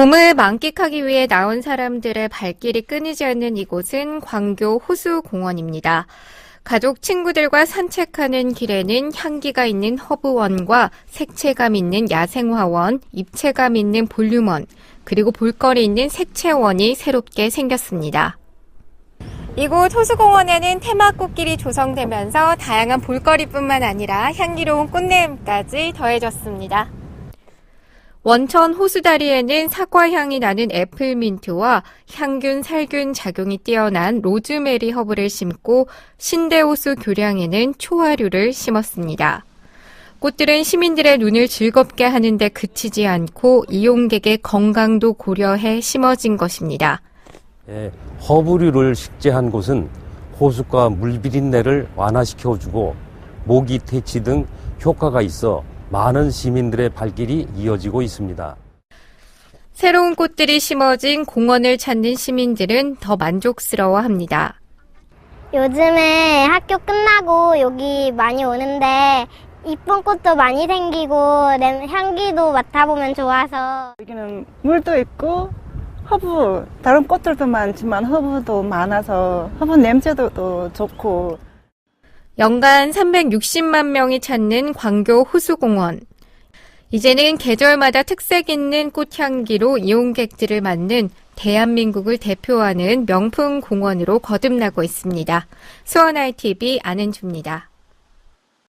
봄을 만끽하기 위해 나온 사람들의 발길이 끊이지 않는 이곳은 광교 호수공원입니다. 가족 친구들과 산책하는 길에는 향기가 있는 허브원과 색채감 있는 야생화원, 입체감 있는 볼륨원, 그리고 볼거리 있는 색채원이 새롭게 생겼습니다. 이곳 호수공원에는 테마꽃길이 조성되면서 다양한 볼거리뿐만 아니라 향기로운 꽃내음까지 더해졌습니다. 원천 호수다리에는 사과향이 나는 애플민트와 향균, 살균 작용이 뛰어난 로즈메리 허브를 심고 신대호수 교량에는 초화류를 심었습니다. 꽃들은 시민들의 눈을 즐겁게 하는데 그치지 않고 이용객의 건강도 고려해 심어진 것입니다. 예, 허브류를 식재한 곳은 호수가 물비린내를 완화시켜주고 모기 퇴치 등 효과가 있어 많은 시민들의 발길이 이어지고 있습니다. 새로운 꽃들이 심어진 공원을 찾는 시민들은 더 만족스러워 합니다. 요즘에 학교 끝나고 여기 많이 오는데 이쁜 꽃도 많이 생기고 냄- 향기도 맡아보면 좋아서 여기는 물도 있고 허브 다른 꽃들도 많지만 허브도 많아서 허브 냄새도 또 좋고 연간 360만 명이 찾는 광교 호수공원. 이제는 계절마다 특색 있는 꽃향기로 이용객들을 맞는 대한민국을 대표하는 명품 공원으로 거듭나고 있습니다. 수원 ITV 안은주입니다.